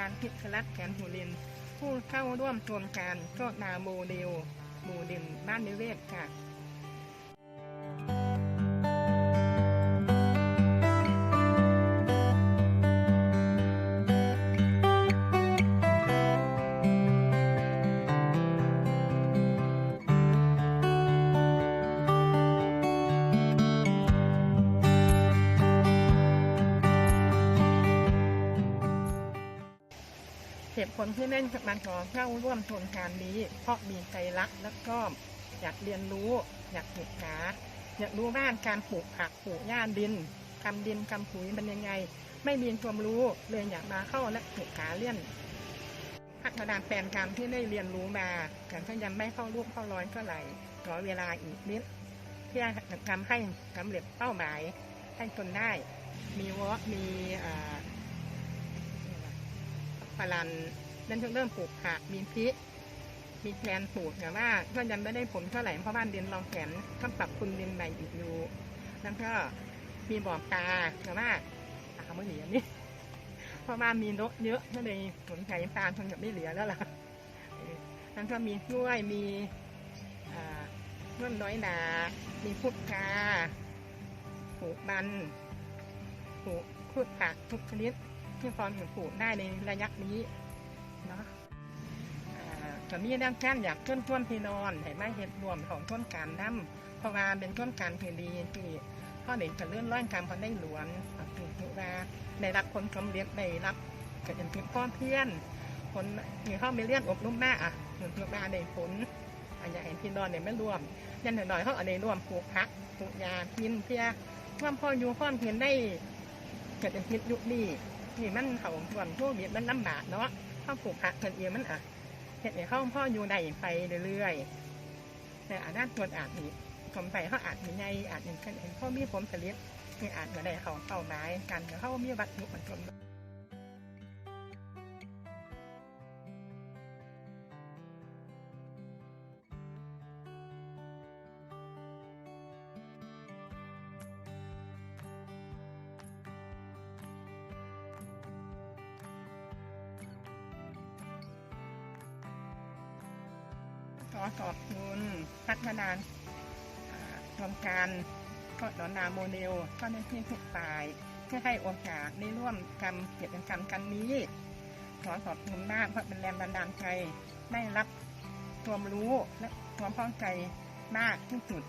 การพิชรัตน์แขนหูลิน ผู้เข้าร่วมโครงการก็นาโมเดลโมเดลบ้านนิเวศค่ะ เหตุผลที่เล่นกับมันขอเข้าร่วมโครงการนี้ เพราะมีใจรักและก็อยากเรียนรู้อยากศึกษาอยากรู้ว่าการปลูกผักปลูกหญ้าดินทำดินทำปุ๋ยเป็นยังไง ไม่มีความรู้เลยอยากมาเข้าและศึกษาเลี่ยนพัฒนาแปลนการที่ได้เรียนรู้มาแต่ก็ยังไม่เข้ารูปเข้าร้อยก็ไหลขอเวลาอีกนิดเพื่อทำให้สำเร็จเป้าหมายให้คนได้ มีวอมี อ่าพลันนั่นเริ่มปลูกผักมีพริก มีแกลนปลูกแต่ว่าก็ยังไม่ได้ผลเท่าไหร่เพราะบ้านดินรองแขนต้องปรับปรุงดินใหม่อีกอยู่แล้วก็มีบ่อปลาแต่ว่าปลาไม่เหลือนี่เพราะว่ามีนกเยอะก็เลยผลไก่ปลาคงจะไม่เหลือแล้วล่ะแล้วก็มีกล้วยมีอ่าเมื่อน้อยนามีพุทธาปลูกมันปลูกพืชผักทุกชนิด ที่พอถึงปลูกได้ในระยะนี้เนาะอ่าแต่มีด้านแค่นอยากเพื่อนท่วนพี่นอนเห็นไหมเหตุรวมของต้นการน้ำเพราะว่าเป็นต้นการที่ดีที่พ่อเด็กจะเลื่อนร้อยการพอได้หลวนถึงถือว่าได้รับคนสำเร็จได้รับเกิดเป็นเพื่อนพ่อเพื่อนคนที่เข้าไปเรียนอบรมมาอะถึงถือว่าได้ผลอันอยางเห็นพี่นอนเนี่ยไม่รวมยันหน่อยๆเขาอาได้รวมปลูกผักปลูกยากินเพื่อความพออยู่ความเพียนได้เกิดเป็นพิษยุคนี้ นี่มันเขาส่วนโควิดมันลำบากเนาะเข้าปลูกผักเกิดเองมันอะเห็ดให้เข้าพ่ออยู่ได้ไปเรื่อยๆแต่อาจจะตรวจอาจมีผมไปเขาอาจมีไงอาจเห็นกันเห็นพ่อมีผมสลิตนี่อาจมาได้เขาเป้าหมายกันเขามีวัตถุมันชน ขอขอบคุณพัฒนานโครงการก็ดอนนาโมเดลก็ได้ที่ทุกฝ่ายที่ให้โอกาสได้ร่วมทำกิจกรรมกันนี้ ขอขอบคุณมากเพราะเป็นแรงบันดาลใจได้รับความรู้และความพอใจมากที่สุด